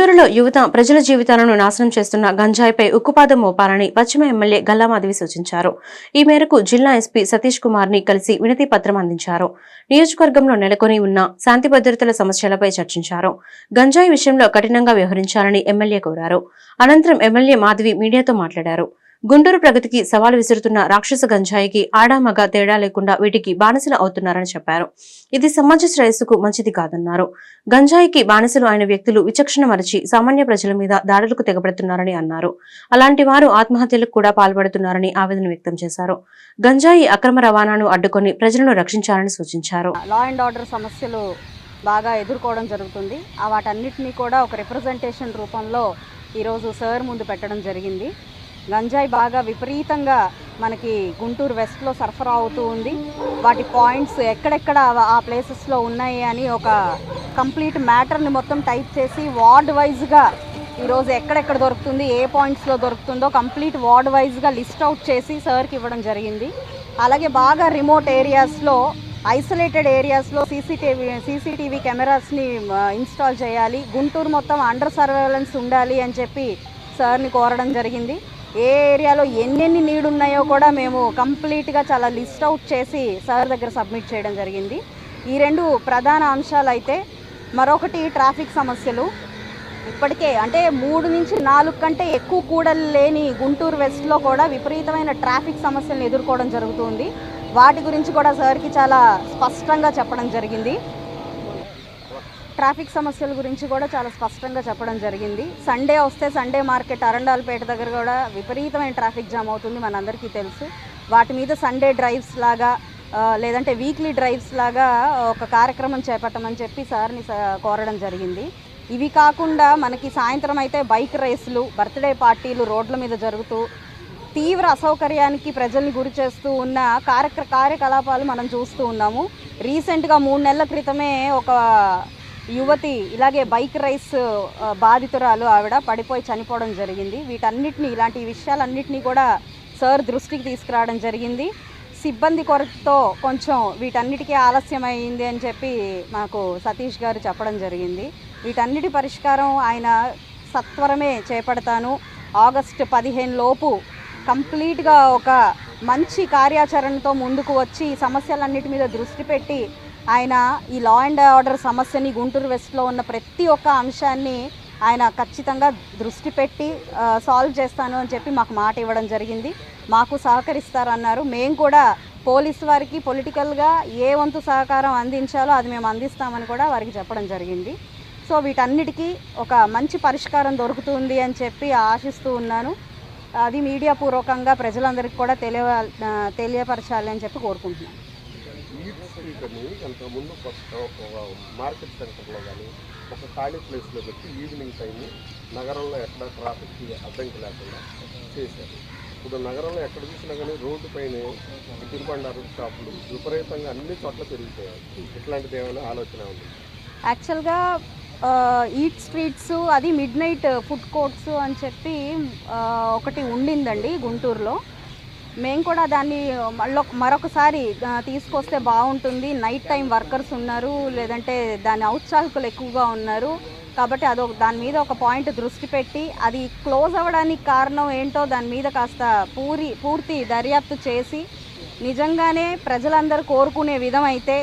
గుంటూరులో యువత ప్రజల జీవితాలను నాశనం చేస్తున్న గంజాయిపై ఉక్కుపాదం మోపాలని పశ్చిమ ఎమ్మెల్యే గల్లామాధవి సూచించారు. ఈ మేరకు జిల్లా ఎస్పీ సతీష్ కుమార్ని కలిసి వినతి పత్రం అందించారు. నియోజకవర్గంలో నెలకొని ఉన్న శాంతి భద్రతల సమస్యలపై చర్చించారు. గంజాయి విషయంలో కఠినంగా వ్యవహరించాలని ఎమ్మెల్యే కోరారు. అనంతరం ఎమ్మెల్యే మాధవి మీడియాతో మాట్లాడారు. గుంటూరు ప్రగతికి సవాలు విసురుతున్న రాక్షస గంజాయికి ఆడామగ తేడా లేకుండా వీటికి బానిసలు అవుతున్నారని చెప్పారు. ఇది సమాజ శ్రేయస్సుకు మంచిది కాదన్నారు. గంజాయికి బానిసలు అయిన వ్యక్తులు విచక్షణ మరచి సామాన్య ప్రజల మీద దాడులకు తెగబడుతున్నారని అన్నారు. అలాంటి వారు ఆత్మహత్యలకు కూడా పాల్పడుతున్నారని ఆవేదన వ్యక్తం చేశారు. గంజాయి అక్రమ రవాణాను అడ్డుకొని ప్రజలను రక్షించాలని సూచించారు. లా అండ్ ఆర్డర్ సమస్యలు బాగా ఎదుర్కోవడం జరుగుతుంది. ఆ వాటన్నిటినీ కూడా ఒక రిప్రజెంటేషన్ రూపంలో ఈరోజు సార్ ముందు పెట్టడం జరిగింది. గంజాయి బాగా విపరీతంగా మనకి గుంటూరు వెస్ట్లో సరఫరా అవుతూ ఉంది. వాటి పాయింట్స్ ఎక్కడెక్కడ ఆ- ప్లేసెస్లో ఉన్నాయి అని ఒక కంప్లీట్ మ్యాటర్ని మొత్తం టైప్ చేసి వార్డ్ వైజ్గా ఈరోజు ఎక్కడెక్కడ దొరుకుతుంది ఏ పాయింట్స్లో దొరుకుతుందో కంప్లీట్ వార్డ్ వైజ్గా లిస్ట్ అవుట్ చేసి సార్కి ఇవ్వడం జరిగింది. అలాగే బాగా రిమోట్ ఏరియాస్లో ఐసోలేటెడ్ ఏరియాస్లో సీసీటీవీ సీసీటీవీ కెమెరాస్ని ఇన్స్టాల్ చేయాలి. గుంటూరు మొత్తం అండర్ సర్వేలెన్స్ ఉండాలి అని చెప్పి సార్ని కోరడం జరిగింది. ఏ ఏరియాలో ఎన్నెన్ని నీడ్ ఉన్నాయో కూడా మేము కంప్లీట్గా చాలా లిస్ట్ అవుట్ చేసి సార్ దగ్గర సబ్మిట్ చేయడం జరిగింది. ఈ రెండు ప్రధాన అంశాలు అయితే మరొకటి ట్రాఫిక్ సమస్యలు. ఇప్పటికే అంటే మూడు నుంచి నాలుగు కంటే ఎక్కువ కూడలు లేని గుంటూరు వెస్ట్లో కూడా విపరీతమైన ట్రాఫిక్ సమస్యలను ఎదుర్కోవడం జరుగుతుంది వాటి గురించి కూడా సార్కి చాలా స్పష్టంగా చెప్పడం జరిగింది. ట్రాఫిక్ సమస్యల గురించి కూడా చాలా స్పష్టంగా చెప్పడం జరిగింది. సండే వస్తే సండే మార్కెట్ అరండాలపేట దగ్గర కూడా విపరీతమైన ట్రాఫిక్ జామ్ అవుతుంది మనందరికీ తెలుసు. వాటి మీద సండే డ్రైవ్స్ లాగా లేదంటే వీక్లీ డ్రైవ్స్ లాగా ఒక కార్యక్రమం చేపట్టమని చెప్పి సార్ని స- కోరడం జరిగింది. ఇవి కాకుండా మనకి సాయంత్రం అయితే బైక్ రేసులు బర్త్డే పార్టీలు రోడ్ల మీద జరుగుతూ తీవ్ర అసౌకర్యానికి ప్రజల్ని గురి చేస్తూ ఉన్న కార్యక్ర కార్యకలాపాలు మనం చూస్తూ ఉన్నాము. రీసెంట్గా మూడు నెలల క్రితమే ఒక యువతి ఇలాగే బైక్ రైస్ బాధితురాలు ఆవిడ పడిపోయి చనిపోవడం జరిగింది. వీటన్నిటిని ఇలాంటి విషయాలన్నింటినీ కూడా సార్ దృష్టికి తీసుకురావడం జరిగింది. సిబ్బంది కొరతతో కొంచెం వీటన్నిటికీ ఆలస్యం అని చెప్పి మాకు సతీష్ గారు చెప్పడం జరిగింది. వీటన్నిటి పరిష్కారం ఆయన సత్వరమే చేపడతాను. ఆగస్టు పదిహేను లోపు కంప్లీట్గా ఒక మంచి కార్యాచరణతో ముందుకు వచ్చి సమస్యలన్నిటి మీద దృష్టి పెట్టి ఆయన ఈ లా అండ్ ఆర్డర్ సమస్యని గుంటూరు వెస్ట్లో ఉన్న ప్రతి ఒక్క అంశాన్ని ఆయన ఖచ్చితంగా దృష్టి పెట్టి సాల్వ్ చేస్తాను అని చెప్పి మాకు మాట ఇవ్వడం జరిగింది. మాకు సహకరిస్తారన్నారు. మేము కూడా పోలీస్ వారికి పొలిటికల్గా ఏ వంతు సహకారం అందించాలో అది మేము అందిస్తామని కూడా వారికి చెప్పడం జరిగింది. సో వీటన్నిటికీ ఒక మంచి పరిష్కారం దొరుకుతుంది అని చెప్పి ఆశిస్తూ ఉన్నాను. అది మీడియా పూర్వకంగా ప్రజలందరికీ కూడా తెలియ తెలియపరచాలి అని చెప్పి కోరుకుంటున్నాను. ఈట్ స్ట్రీట్ అని ఒక మార్కెట్ సెంటర్లో కానీ ఒక ఖాళీ ప్లేస్లో పెట్టి ఈవినింగ్ టైం నగరంలో ఎక్కడ ట్రాఫిక్కి అడ్డంకి లేకుండా చేశారు. ఇప్పుడు నగరంలో ఎక్కడ చూసినా కానీ రోడ్డు పైన తిరుబండారు షాపులు విపరీతంగా అన్ని చోట్ల పెరిగిపోయాయి ఇట్లాంటిది ఏమైనా ఆలోచన ఉంది? యాక్చువల్గా ఈట్ స్ట్రీట్స్ అది మిడ్ నైట్ ఫుడ్ కోర్ట్స్ అని చెప్పి ఒకటి ఉండిందండి గుంటూరులో. మేము కూడా దాన్ని మళ్ళీ మరొకసారి తీసుకొస్తే బాగుంటుంది. నైట్ టైం వర్కర్స్ ఉన్నారు లేదంటే దాని ఔత్సాహికులు ఎక్కువగా ఉన్నారు. కాబట్టి అదొక దాని మీద ఒక పాయింట్ దృష్టి పెట్టి అది క్లోజ్ అవ్వడానికి కారణం ఏంటో దాని మీద కాస్త పూరి పూర్తి దర్యాప్తు చేసి నిజంగానే ప్రజలందరూ కోరుకునే విధం అయితే